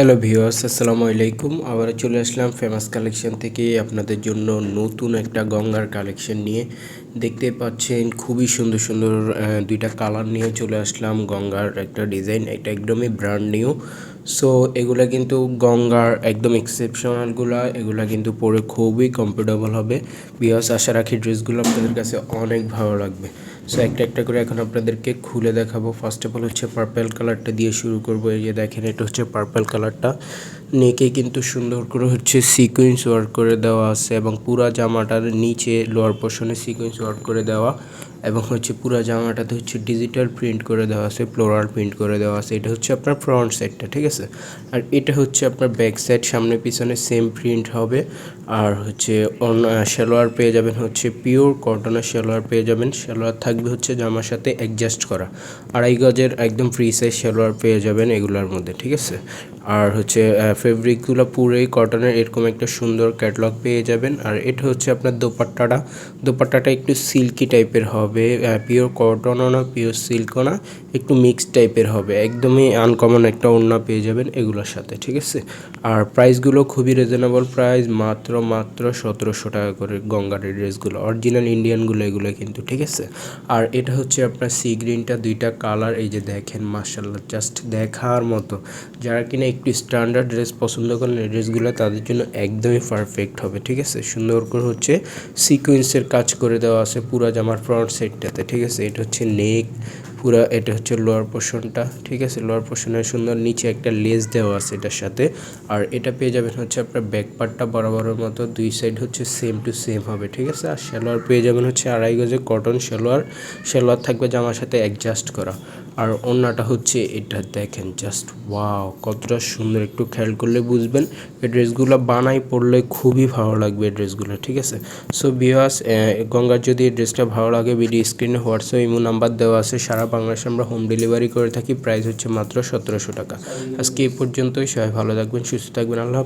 Hello viewers, আসসালামু আলাইকুম। আবার চলে আসলাম ফেমাস কালেকশন থেকে আপনাদের জন্য নতুন একটা গঙ্গার কালেকশন নিয়ে। দেখতে পাচ্ছেন খুবই সুন্দর সুন্দর দুইটা কালার নিয়ে চলে আসলাম। গঙ্গার একটা ডিজাইন এটা একদমই ব্র্যান্ড নিউ সো এগুলা কিন্তু গঙ্গার একদম এক্সেপশনালগুলা এগুলা কিন্তু পরে খুবই কমফোর্টেবল হবে। বিয়াস আশা রাখি ড্রেসগুলো আপনাদের কাছে অনেক ভালো লাগবে। সো একটা একটা করে এখন আপনাদেরকে খুলে দেখাবো। ফার্স্ট অফ অল হচ্ছে পার্পেল কালারটা দিয়ে শুরু করব। এই যে দেখেন, এটা হচ্ছে পার্পেল কালারটা নেকে কিন্তু সুন্দর করে হচ্ছে সিকোয়েন্স ওয়ার্ক করে দেওয়া আছে এবং পুরা জামাটার নিচে লোয়ার পোর্শনে সিকোয়েন্স ওয়ার্ক করে দেওয়া এবং হচ্ছে পুরা জামাটাতে হচ্ছে ডিজিটাল প্রিন্ট করে দেওয়া আছে ফ্লোরাল প্রিন্ট করে দেওয়া আছে। এটা হচ্ছে আপনার ফ্রন্ট সাইডটা ঠিক আছে? আর এটা হচ্ছে আপনার ব্যাক সাইড সামনে পিছনে সেম প্রিন্ট হবে। আর হচ্ছে অন সালোয়ার পেয়ে যাবেন হচ্ছে পিওর কটনের সালোয়ার পেয়ে যাবেন। সালোয়ার থাকবে হচ্ছে জামার সাথে অ্যাডজাস্ট করা। আড়াই গজের একদম ফ্রি সাইজ সালোয়ার পেয়ে যাবেন এগুলোর মধ্যে, ঠিক আছে? আর হচ্ছে ফেব্রিকগুলো পুরোই কটনের এরকম একটা সুন্দর ক্যাটলগ পেয়ে যাবেন। আর এটা হচ্ছে আপনার দোপাট্টাটা। দোপাট্টাটা একটু সিল্কি টাইপের হবে পিওর কটনও না পিওর সিল্কও না, একটু মিক্স টাইপের হবে। একদমই আনকমন একটা ওড়না পেয়ে যাবেন এগুলোর সাথে, ঠিক আছে? আর প্রাইসগুলো খুবই রিজনেবল প্রাইস মাত্র মাত্র সতেরোশো টাকা করে গঙ্গার ড্রেসগুলো অরিজিনাল ইন্ডিয়ানগুলো এগুলো কিন্তু, ঠিক আছে? আর এটা হচ্ছে আপনার সি গ্রিনটা দুইটা কালার এই যে দেখেন মার্শাল্লাহ জাস্ট দেখার মতো। যারা কিনা একটু স্ট্যান্ডার্ড ড্রেস পছন্দ করেন এই ড্রেসগুলো তাদের জন্য একদমই পারফেক্ট হবে, ঠিক আছে? সুন্দর করে হচ্ছে সিকোয়েন্সের কাজ করে দেওয়া আছে পুরো জামার ফ্রন্ট সাইডটাতে ঠিক আছে? এটা হচ্ছে নেক পুরো এটা হচ্ছে লোয়ার পোর্শনটা ঠিক আছে? লোয়ার পোর্শনের সুন্দর নিচে একটা লেস দেওয়া আছে এটার সাথে। আর এটা পেয়ে যাবেন হচ্ছে আপনার ব্যাক পার্টটা বরাবরের মতো, দুই সাইড হচ্ছে সেম টু সেম হবে, ঠিক আছে? আর সালোয়ার পেয়ে যাবেন হচ্ছে আড়াই গজে কটন সালোয়ার সালোয়ার থাকবে জামার সাথে অ্যাডজাস্ট করা। আর অন্যটা হচ্ছে এটা দেখেন জাস্ট ওয়াও কতটা সুন্দর একটু খেয়াল করলে বুঝবেন। এই ড্রেসগুলো বানাই পড়লে খুবই ভালো লাগবে এই ড্রেসগুলো, ঠিক আছে? সো বিহাস গঙ্গার যদি এই ড্রেসটা ভালো লাগে ভিডিও স্ক্রিনে হোয়াটসঅ্যাপ ইমো নাম্বার দেওয়া আছে। সারা বাংলাদেশে আমরা হোম ডেলিভারি করে থাকি। প্রাইস হচ্ছে মাত্র সতেরোশো টাকা। আজকে এই পর্যন্তই। সবাই ভালো থাকবেন, সুস্থ থাকবেন। আল্লাহ।